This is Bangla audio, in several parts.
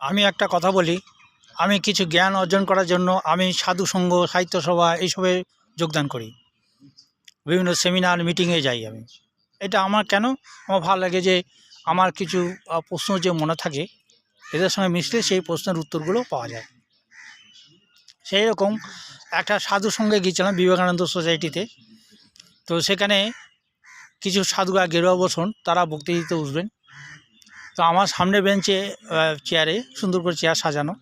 আমি একটা কথা বলি, আমি কিছু জ্ঞান অর্জন করার জন্য আমি সাধু সংঘ সাহিত্য সভা এইসবে যোগদান করি। বিভিন্ন সেমিনার মিটিংয়ে যাই আমি। এটা আমার কেন? আমার ভালো লাগে যে আমার কিছু প্রশ্ন যে মনে থাকে, এদের সঙ্গে মিশলে সেই প্রশ্নের উত্তরগুলো পাওয়া যায়। সেই রকম একটা সাধু সঙ্গে গিয়েছিলাম বিবেকানন্দ সোসাইটিতে। তো সেখানে কিছু সাধুরা গেরুয়া বসন, তারা বক্তৃতা দিতে উঠবেন। তো আমার সামনে বেঞ্চে চেয়ারে সুন্দর করে চেয়ার সাজানো।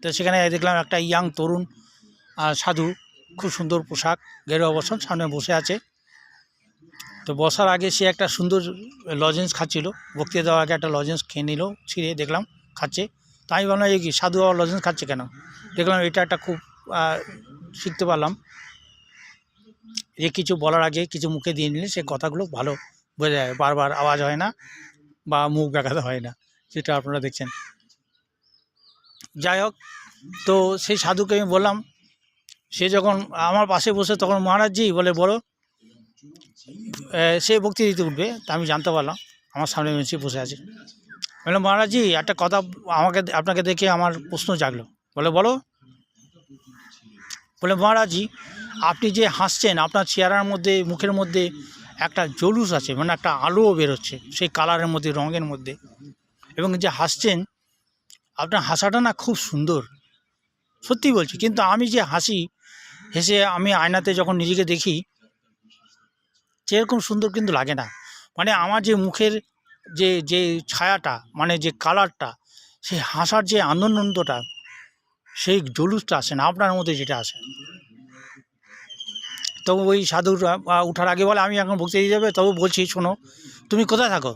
তো সেখানে দেখলাম একটা ইয়াং তরুণ সাধু, খুব সুন্দর পোশাক, গেরুয়া বসন সামনে বসে আছে। তো বসার আগে সে একটা সুন্দর লজেন্স খাচ্ছিল। বক্তৃতা দেওয়ার আগে একটা লজেন্স খেয়ে নিল, ছিঁড়ে দেখলাম, খাচ্ছে। তো আমি ভাবলাম এই কি, সাধু আবার লজেন্স খাচ্ছে কেন? দেখলাম, এটা একটা খুব শিখতে পারলাম। যে কিছু বলার আগে, কিছু মুখে দিয়ে নিলে সে কথাগুলো ভালো বোঝা যায়, বারবার আওয়াজ হয় না বা মুখ দেখাতে হয় না, সেটা আপনারা দেখছেন। যাই হোক, তো সেই সাধুকে আমি বললাম, সে যখন আমার পাশে বসে তখন মহারাজজি বলে, বলো সে বক্তৃতা দিতে উঠবে, তা আমি জানতে পারলাম, আমার সামনে বেঞ্চে বসে আছে। বললাম, মহারাজজি, একটা কথা আমাকে, আপনাকে দেখে আমার প্রশ্ন জাগলো। বলে, বলো। বলে, মহারাজজি, আপনি যে হাসছেন, আপনার চেহারার মধ্যে, মুখের মধ্যে একটা জলুস আছে মানে একটা আলোও বেরোচ্ছে সেই কালারের মধ্যে, রঙের মধ্যে। এবং যে হাসছেন, আপনার হাসাটা না খুব সুন্দর। সত্যি বলছি, কিন্তু আমি যে হাসি, হেসে আমি আয়নাতে যখন নিজেকে দেখি, সেরকম সুন্দর কিন্তু লাগে না। মানে আমার যে মুখের যে যে ছায়াটা মানে যে কালারটা, সেই হাসার যে আনন্দটা, সেই জলুসটা আসে না, আপনার মধ্যে যেটা আসে। তো ওই সাধুর উঠার আগে বলে, আমি এখন ভক্তি দিয়ে যাবে। তবু বলছি, শোনো, তুমি কোথায় থাকো?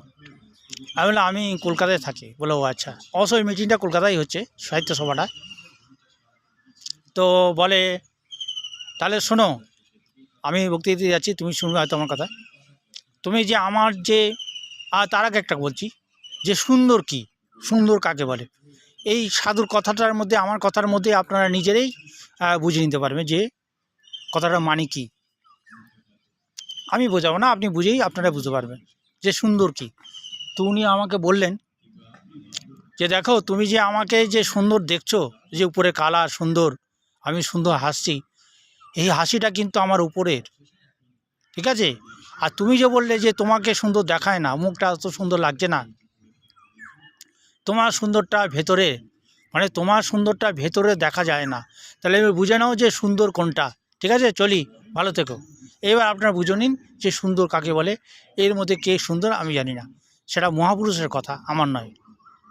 আমি বললাম, আমি কলকাতায় থাকি। বলে, ও আচ্ছা। অবশ্য ওই মিটিংটা কলকাতায় হচ্ছে, সাহিত্য সভাটা। তো বলে, তাহলে শোনো, আমি বক্তৃতা দিতে যাচ্ছি, তুমি শুনবে হয়তো আমার কথা। তুমি যে আমার যে আর তার আগে একটা বলছি, যে সুন্দর কি? সুন্দর কাকে বলে? এই সাধুর কথাটার মধ্যে, আমার কথার মধ্যে আপনারা নিজেরাই বুঝে নিতে পারবেন যে কথাটা মানে কি? আমি বোঝাবো না, আপনি বুঝেই আপনারা বুঝতে পারবেন যে সুন্দর কি। তো উনি আমাকে বললেন যে, দেখো, তুমি যে আমাকে যে সুন্দর দেখছ, যে উপরে কালার সুন্দর, আমি সুন্দর হাসছি, এই হাসিটা কিন্তু আমার উপরের, ঠিক আছে? আর তুমি যে বললে যে তোমাকে সুন্দর দেখায় না, মুখটা অত সুন্দর লাগছে না, তোমার সুন্দরটা ভেতরে মানে তোমার সুন্দরটা ভেতরে দেখা যায় না। তাহলে এবার বুঝে নাও যে সুন্দর কোনটা, ঠিক আছে? চলি। ভালো থেকো। এবার আপনারা বুঝে নিন যে সুন্দর কাকে বলে, এর মধ্যে কে সুন্দর আমি জানি না। সেটা মহাপুরুষের কথা, আমার নয়।